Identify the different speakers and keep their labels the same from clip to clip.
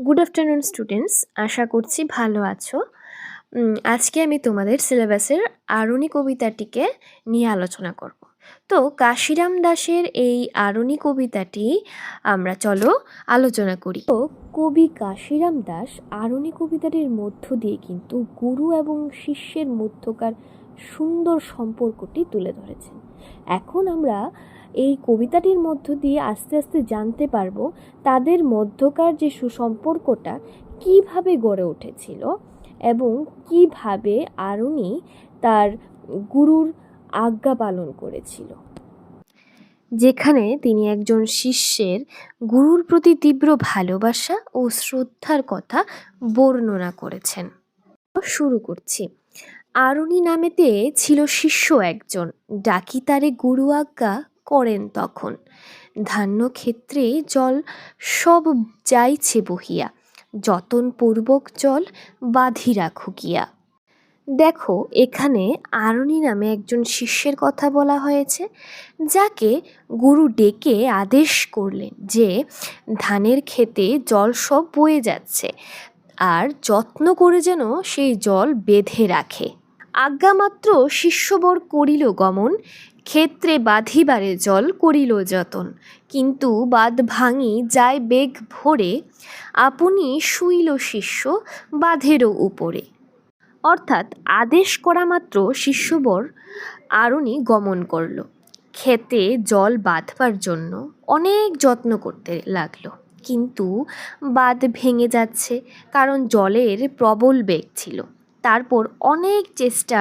Speaker 1: Good afternoon students আশা করছি ভালো আছো। আজকে আমি তোমাদের সিলেবাসের আরণি কবিতাটিকে নিয়ে আলোচনা করব। তো কাশিরাম দাসের এই আরণি কবিতাটি আমরা চলো আলোচনা করি। তো কবি কাশিরাম দাস আরণি কবিতাটির মধ্য দিয়ে কিন্তু গুরু এবং শিষ্যের মধ্যকার সুন্দর সম্পর্কটি তুলে ধরেছেন। এখন আমরা এই কবিতাটির মধ্য দিয়ে আস্তে আস্তে জানতে পারব তাদের মধ্যকার যে সুসম্পর্কটা কীভাবে গড়ে উঠেছিল এবং কীভাবে আরুণি তার গুরুর আজ্ঞা পালন করেছিল। যেখানে তিনি একজন শিষ্যের গুরুর প্রতি তীব্র ভালোবাসা ও শ্রদ্ধার কথা বর্ণনা করেছেন। শুরু করছি। আরুণি নামেতে ছিল শিষ্য একজন, ডাকি তারে গুরু আজ্ঞা করেন তখন। ধান্য ক্ষেত্রে জল সব যাইছে বহিয়া, যতন পূর্বক জল বাঁধি রাখো গিয়া। দেখো, এখানে আরণি নামে একজন শিষ্যের কথা বলা হয়েছে, যাকে গুরু ডেকে আদেশ করলেন যে ধানের ক্ষেতে জল সব বয়ে যাচ্ছে, আর যত্ন করে যেন সেই জল বেঁধে রাখে। আজ্ঞামাত্র শিষ্যবর করিল গমন, ক্ষেত্রে বাঁধিবারে জল করিল যতন। কিন্তু বাদ ভাঙি যায় বেগ ভরে, আপনি শুইল শিষ্য বাঁধেরও উপরে। অর্থাৎ আদেশ করা মাত্র শিষ্যবর আরণি গমন করল। ক্ষেতে জল বাঁধবার জন্য অনেক যত্ন করতে লাগল। কিন্তু বাঁধ ভেঙে যাচ্ছে, কারণ জলের প্রবল বেগ ছিল। তারপর অনেক চেষ্টা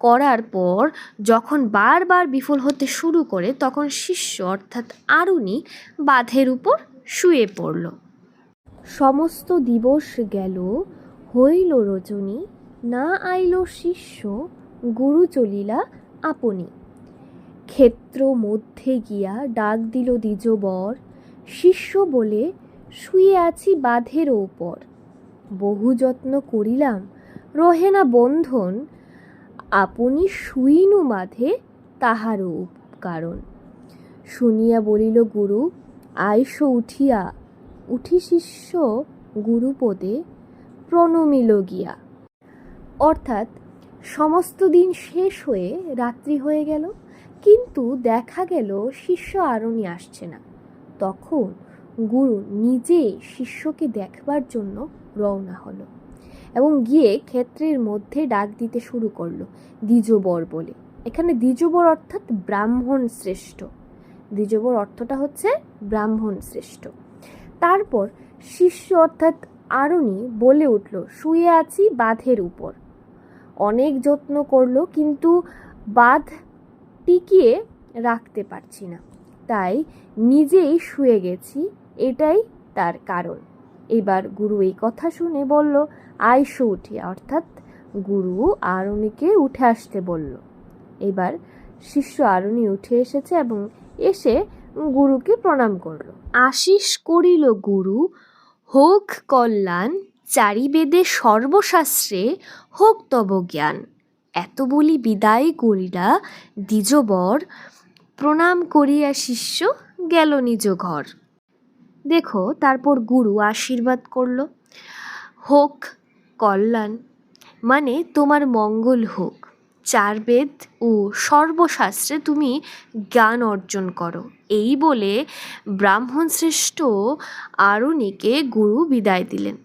Speaker 1: করার পর যখন বারবার বিফল হতে শুরু করে, তখন শিষ্য অর্থাৎ আরুণি বাঁধের উপর শুয়ে পড়ল। সমস্ত দিবস গেল, হইল রজনী, না আইল শিষ্য, গুরু চলিলা আপনি। ক্ষেত্র মধ্যে গিয়া ডাক দিল দ্বিজবর, শিষ্য বলে, শুয়ে আছি বাঁধের ওপর বহু যত্ন করিলাম রহে না বন্ধন, আপনি শুইনু বাঁধে তাহারও কারণ শুনিয়া বলিল, গুরু, আইস উঠিয়া। উঠি শিষ্য গুরুপদে প্রণমিল গিয়া। অর্থাৎ সমস্ত দিন শেষ হয়ে রাত্রি হয়ে গেল, কিন্তু দেখা গেল শিষ্য আরণি আসছে না। তখন গুরু নিজে শিষ্যকে দেখবার জন্য রওনা হলো। এবং গিয়ে ক্ষেত্রের মধ্যে ডাক দিতে শুরু করল, দ্বিজবর বলে। এখানে দ্বিজবর অর্থাৎ ব্রাহ্মণ শ্রেষ্ঠ। দ্বিজবর অর্থটা হচ্ছে ব্রাহ্মণ শ্রেষ্ঠ। তারপর শিষ্য অর্থাৎ আরণি বলে উঠল, শুয়ে আছি বাঁধের উপর। অনেক যত্ন করল, কিন্তু বাঁধ টিকিয়ে রাখতে পারছি না। তাই নিজেই শুয়ে গেছি, এটাই তার কারণ। এবার গুরু এই কথা শুনে বলল আইসো উঠিয়া। অর্থাৎ গুরু আরণিকে উঠে আসতে বলল। এবার শিষ্য আরণি উঠে এসেছে এবং এসে গুরুকে প্রণাম করল। আশিস করিল গুরু, হোক কল্যাণ, চারিবেদে সর্বশাস্ত্রে হোক তব জ্ঞান। এত বলি বিদায় করিলা, দ্বিজবর, প্রণাম করিয়া শিষ্য, গেল নিজ ঘর। দেখো, তারপর গুরু আশীর্বাদ করল। হোক, কল্যাণ মানে তোমার মঙ্গল হোক। চার বেদ ও সর্বশাস্ত্রে তুমি জ্ঞান অর্জন করো। এই বলে ব্রাহ্মণ শ্রেষ্ঠ আরুণীকে গুরু বিদায় দিলেন।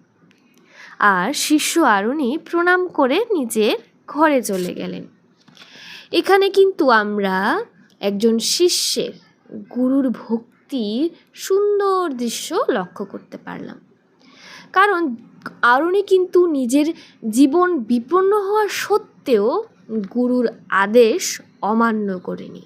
Speaker 1: আর শিষ্য আরুণী প্রণাম করে নিজের ঘরে চলে গেলেন। এখানে কিন্তু আমরা একজন শিষ্যের, গুরুর ভক্তির সুন্দর দৃশ্য লক্ষ্য করতে পারলাম। কারণ আরণি কিন্তু নিজের জীবন বিপন্ন হওয়া সত্ত্বেও গুরুর আদেশ অমান্য করেনি।